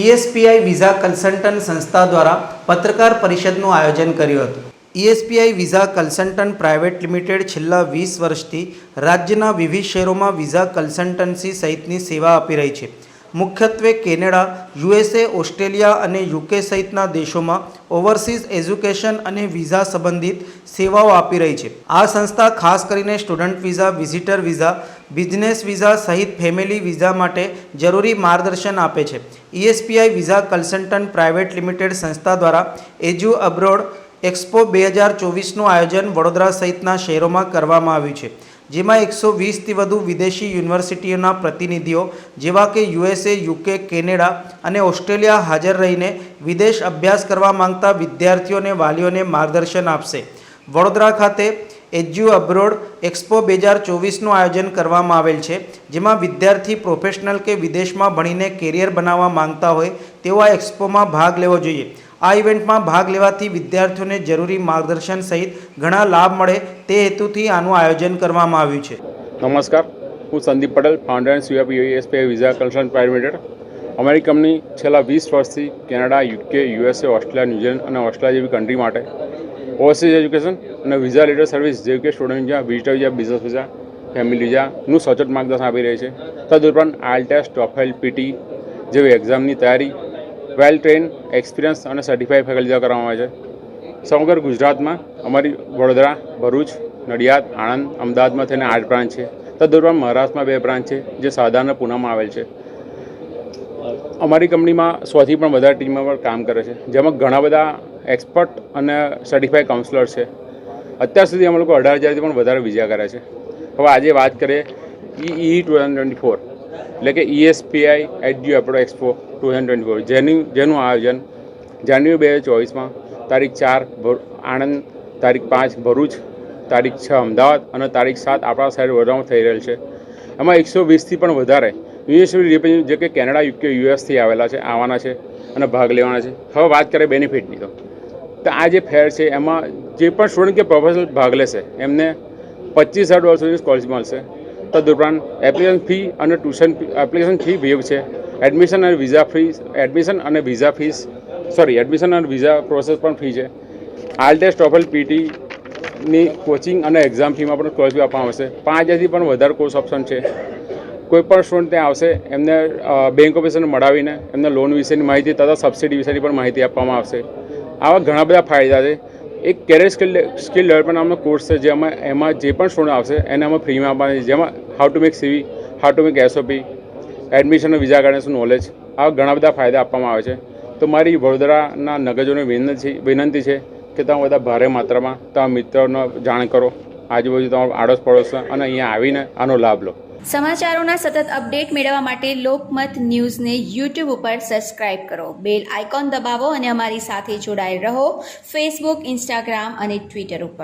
ઈએસપીઆઈ visa consultant સંસ્થા દ્વારા પત્રકાર પરિષદનું આયોજન કર્યું હતું. ESPI visa consultant private limited છેલ્લા વીસ વર્ષથી રાજ્યના વિવિધ શહેરોમાં વિઝા કન્સલ્ટન્સી સહિતની સેવા આપી રહી છે. મુખ્યત્વે કેનેડા, યુએસએ, ઓસ્ટ્રેલિયા અને યુકે સહિતના દેશોમાં ઓવરસીઝ એજ્યુકેશન અને વિઝા સંબંધિત સેવાઓ આપી રહી છે. આ સંસ્થા ખાસ કરીને student visa, visitor visa, business visa સહિત ફેમિલી વિઝા માટે જરૂરી માર્ગદર્શન આપે છે. ESPI visa consultant private limited સંસ્થા દ્વારા એજ્યુ અબ્રોડ એક્સપો બે હજાર ચોવીસનું આયોજન વડોદરા સહિતના શહેરોમાં કરવામાં આવ્યું છે. જેમાં એકસો વીસથી વધુ વિદેશી યુનિવર્સિટીઓના પ્રતિનિધિઓ, જેવા કે યુએસએ, યુકે, કેનેડા અને ઓસ્ટ્રેલિયા હાજર રહીને વિદેશ અભ્યાસ કરવા માંગતા વિદ્યાર્થીઓ અને વાલીઓને માર્ગદર્શન આપશે. વડોદરા ખાતે એજ્યુ અબ્રોડ એક્સપો બે હજાર ચોવીસનું આયોજન કરવામાં આવેલ છે, જેમાં વિદ્યાર્થી પ્રોફેશનલ કે વિદેશમાં ભણીને કેરિયર બનાવવા માંગતા હોય તેવા એક્સપોમાં ભાગ લેવો જોઈએ. આ ઇવેન્ટમાં ભાગ લેવાથી વિદ્યાર્થીઓને જરૂરી માર્ગદર્શન સહિત ઘણા લાભ મળે તે હેતુથી આનું આયોજન કરવામાં આવ્યું છે. નમસ્કાર. હું સંદીપ પટેલ ફાઉન્ડર એન્ડ સીઆરપી યુએસપે વિઝા કન્સલ્ટન્ટ પ્રાઇવેટ અમારી કંપની છેલ્લા વીસ વર્ષથી Canada, UK, USA, Australia, New Zealand અને ઓસ્ટ્રેલિયા જેવી કન્ટ્રી માટે ઓવરસીઝ એજ્યુકેશન અને વિઝા લીડર સર્વિસ જેવી કે student visa visitor visa business visa family વિઝાનું સચોટ માર્ગદર્શન આપી રહી છે. તદુપરાંત આઈલ ટેસ્ટ ટોફેલ પીટી જેવી એક્ઝામની તૈયારી વેલ ટ્રેન એક્સપિરિયન્સ અને સર્ટિફાઈડ ફેકલ્ટી કરવામાં આવે છે. સમગ્ર ગુજરાતમાં અમારી વડોદરા, ભરૂચ, નડિયાદ, આણંદ, અમદાવાદમાં થઈને આઠ બ્રાન્ચ છે. તદુપરાંત મહારાષ્ટ્રમાં બે બ્રાન્ચ છે, જે સાધારણ પૂનામાં આવેલ છે. અમારી કંપનીમાં સોથી પણ વધારે ટીમમાં પણ કામ કરે છે. જેમાં ઘણા બધા એક્સપર્ટ અને સર્ટિફાઈડ કાઉન્સલર છે. અત્યાર સુધી અમે લોકો અઢાર હજારથી પણ વધારે વિઝા કર્યા છે. હવે આજે વાત કરીએ ઈ થાઉઝન્ડ ટ્વેન્ટી ફોર. એટલે કે ESPI edu abroad expo two twenty four જેની, જેનું આયોજન જાન્યુઆરી બે હજાર ચોવીસમાં તારીખ ચાર આણંદ, તારીખ પાંચ ભરૂચ, તારીખ છ અમદાવાદ અને તારીખ સાત આપણા સાઈડ વડોદરામાં થઈ રહેલ છે. એમાં એકસો વીસથી પણ વધારે યુનિવર્સિટી રિપ્રેઝેન્ટ, જે કે કેનેડા, યુકે, યુએસથી આવેલા છે, આવવાના છે અને ભાગ લેવાના છે. હવે વાત કરીએ બેનિફિટની તો. તો આ જે ફેર છે, એમાં જે પણ સ્ટુડન્ટ કે પ્રોફેશનલ ભાગ લેશે, એમને પચીસ હજાર ડોલર સુધી સ્કોલરશીપ મળશે. તદુપરાંત એપ્લિકેશન ફી અને ટ્યુશન એપ્લિકેશન ફી વેવ છે. એડમિશન અને વિઝા ફી એડમિશન અને વિઝા ફીસ સોરી એડમિશન અને વિઝા પ્રોસેસ પણ ફી છે. આલ ટેસ્ટ ટોફલ પીટીની કોચિંગ અને એક્ઝામ ફીમાં પણ સ્કોલરશીપ આપવામાં આવશે. પાંચ હજારથી પણ વધારે કોર્સ ઓપ્શન છે. કોઈ પણ સ્ટુડન્ટ ત્યાં આવશે, એમને બેંક ઓફિસરને મળાવીને એમને લોન વિશેની માહિતી તથા સબસિડી વિશેની પણ માહિતી આપવામાં આવશે. આવા ઘણા બધા ફાયદા છે. એક કેરિયર સ્કિલ સ્કિલ ડેવલપમેન્ટ નામનો કોર્સ છે, જેમાં, એમાં જે પણ સ્ટુડન્ટ આવશે, એને અમે ફ્રીમાં આપવાની જેમાં how to make CV how to make SOP admission visa ગાર્ડન્સનું knowledge આવા ઘણા બધા ફાયદા આપવામાં આવે છે. તો મારી વડોદરાના નગરજોને વિનંતી વિનંતી છે કે તમે બધા ભારે માત્રામાં તમારા મિત્રોનો જાણ કરો. આજુબાજુ તમારો આડોશ પડોશ અને અહીંયા આવીને આનો લાભ લો. સમાચારોના સતત અપડેટ મેળવવા માટે લોકમત ન્યૂઝને યુટ્યુબ ઉપર સબસ્ક્રાઇબ કરો. બેલ આઇકોન દબાવો અને અમારી સાથે જોડાયેલ રહો. ફેસબુક ઇન્સ્ટાગ્રામ અને ટ્વિટર ઉપર.